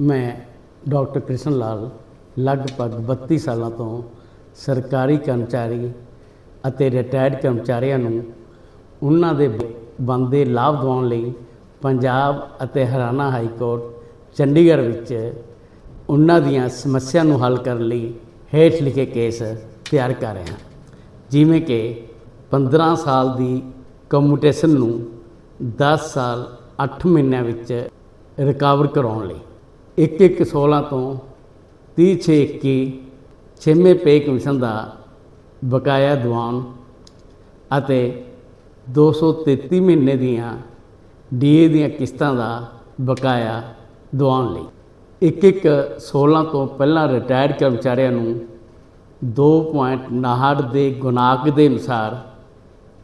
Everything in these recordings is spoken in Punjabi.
ਮੈਂ ਡਾਕਟਰ ਕ੍ਰਿਸ਼ਨ ਲਾਲ ਲਗਭਗ 32 ਸਾਲਾਂ ਤੋਂ ਸਰਕਾਰੀ ਕਰਮਚਾਰੀ ਅਤੇ ਰਿਟਾਇਰਡ ਕਰਮਚਾਰੀਆਂ ਨੂੰ ਉਹਨਾਂ ਦੇ ਬੰਦੇ ਲਾਭ ਦਿਵਾਉਣ ਲਈ ਪੰਜਾਬ ਅਤੇ ਹਰਿਆਣਾ ਹਾਈ ਕੋਰਟ ਚੰਡੀਗੜ੍ਹ ਵਿੱਚ ਉਹਨਾਂ ਦੀਆਂ ਸਮੱਸਿਆ ਨੂੰ ਹੱਲ ਕਰਨ ਲਈ ਹੇਠ ਲਿਖੇ ਕੇਸ ਤਿਆਰ ਕਰ ਰਹੇ ਹਾਂ। ਜਿਵੇਂ ਕਿ 15 ਸਾਲ ਦੀ ਕਮਿਊਟੇਸ਼ਨ ਨੂੰ 10 ਸਾਲ 8 ਮਹੀਨਿਆਂ ਵਿੱਚ ਰਿਕਵਰ ਕਰਾਉਣ ਲਈ। 1 1 16 ਤੋਂ 30 6 21 ਛੇਵੇਂ ਪੇ ਕਮਿਸ਼ਨ ਦਾ ਬਕਾਇਆ ਦਿਵਾਉਣ ਅਤੇ 233 ਮਹੀਨੇ ਦੀਆਂ ਡੀਏ ਦੀਆਂ ਕਿਸ਼ਤਾਂ ਦਾ ਬਕਾਇਆ ਦਿਵਾਉਣ ਲਈ। 1 1 16 ਤੋਂ ਪਹਿਲਾਂ ਰਿਟਾਇਰਡ ਕਰਮਚਾਰੀਆਂ ਨੂੰ 2.59 ਦੇ ਗੁਨਾਕ ਦੇ ਅਨੁਸਾਰ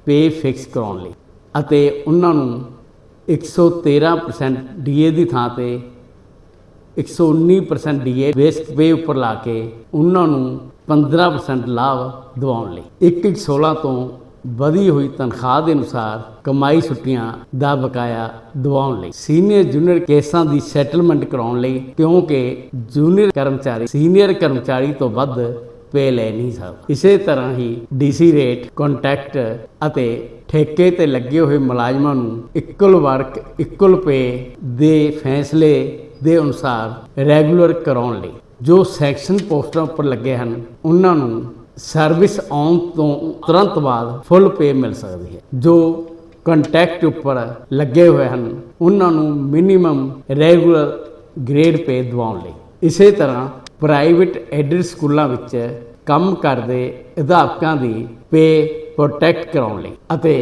ਪੇ ਫਿਕਸ ਕਰਾਉਣ ਲਈ ਅਤੇ ਉਹਨਾਂ ਨੂੰ 113% ਡੀਏ ਦੀ ਥਾਂ ਤੇ 119% ਡੀਏ ਬੇਸਿਕ ਪੇ ਉੱਪਰ ਲਾ ਕੇ ਉਹਨਾਂ ਨੂੰ 15% ਲਾਭ ਦਿਵਾਉਣ ਲਈ। 116 ਤੋਂ ਵਧੀ ਹੋਈ ਤਨਖਾਹ ਦੇ ਅਨੁਸਾਰ ਕਮਾਈ ਛੁੱਟੀਆਂ ਦਾ ਬਕਾਇਆ ਦਿਵਾਉਣ ਲਈ। ਸੀਨੀਅਰ ਜੂਨੀਅਰ ਕੇਸਾਂ ਦੀ ਸੈਟਲਮੈਂਟ ਕਰਾਉਣ ਲਈ ਕਿਉਂਕਿ ਜੂਨੀਅਰ ਕਰਮਚਾਰੀ ਸੀਨੀਅਰ ਕਰਮਚਾਰੀ ਤੋਂ ਵੱਧ ਪੇ ਲੈ ਨਹੀਂ ਸਕਦਾ। ਇਸੇ ਤਰ੍ਹਾਂ ਹੀ ਡੀਸੀ ਰੇਟ, ਕੰਟੈਕਟ ਅਤੇ ਠੇਕੇ ਤੇ ਲੱਗੇ ਹੋਏ ਮੁਲਾਜ਼ਮਾਂ ਨੂੰ ਇਕੁਅਲ ਵਰਕ ਇਕੁਅਲ ਪੇ ਦੇ ਫੈਸਲੇ ਦੇ ਅਨੁਸਾਰ ਰੈਗੂਲਰ ਕਰਾਉਣ ਲਈ। ਜੋ ਸੈਕਸ਼ਨ ਪੋਸਟਾਂ ਉੱਪਰ ਲੱਗੇ ਹਨ, ਉਹਨਾਂ ਨੂੰ ਸਰਵਿਸ ਆਉਣ ਤੋਂ ਤੁਰੰਤ ਬਾਅਦ ਫੁੱਲ ਪੇ ਮਿਲ ਸਕਦੀ ਹੈ। ਜੋ ਕੰਟੈਕਟ ਉੱਪਰ ਲੱਗੇ ਹੋਏ ਹਨ, ਉਹਨਾਂ ਨੂੰ ਮਿਨੀਮਮ ਰੈਗੂਲਰ ਗ੍ਰੇਡ ਪੇ ਦਿਵਾਉਣ ਲਈ। ਇਸੇ ਤਰ੍ਹਾਂ ਪ੍ਰਾਈਵੇਟ ਐਡਡ ਸਕੂਲਾਂ ਵਿੱਚ ਕੰਮ ਕਰਦੇ ਅਧਿਆਪਕਾਂ ਦੀ ਪੇ ਪ੍ਰੋਟੈਕਟ ਕਰਾਉਣ ਲਈ ਅਤੇ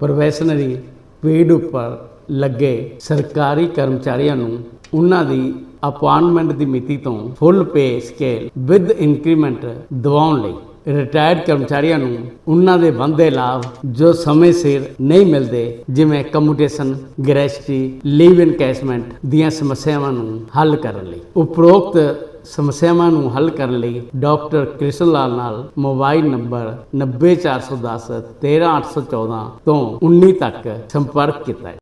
ਪ੍ਰੋਫੈਸ਼ਨਲੀ ਪੇਡ ਉੱਪਰ ਲੱਗੇ ਸਰਕਾਰੀ ਕਰਮਚਾਰੀਆਂ ਨੂੰ ਉਹਨਾਂ ਦੀ ਅਪਾਇੰਟਮੈਂਟ ਦੀ ਮਿਤੀ ਤੋਂ full pay scale with increment ਦਿਵਾਉਣ ਲਈ ਰਿਟਾਇਰਡ ਕਰਮਚਾਰੀਆਂ ਨੂੰ ਉਹਨਾਂ ਦੇ ਬੰਦੇ ਲਾਭ ਜੋ ਸਮੇਂ ਸਿਰ ਨਹੀਂ ਮਿਲਦੇ, ਜਿਵੇਂ ਕਮਿਊਟੇਸ਼ਨ ਗ੍ਰੈਸਟੀ ਲੀਵ ਇਨਕੈਸ਼ਮੈਂਟ ਦੀਆਂ ਸਮੱਸਿਆਵਾਂ ਨੂੰ ਹੱਲ ਕਰਨ ਲਈ। ਉਪਰੋਕਤ ਸਮੱਸਿਆਵਾਂ ਨੂੰ ਹੱਲ ਕਰਨ ਲਈ ਡਾਕਟਰ ਕ੍ਰਿਸ਼ਨ ਲਾਲ ਨਾਲ ਮੋਬਾਈਲ ਨੰਬਰ 90410 13814 ਤੋਂ 19 ਤੱਕ ਸੰਪਰਕ ਕੀਤਾ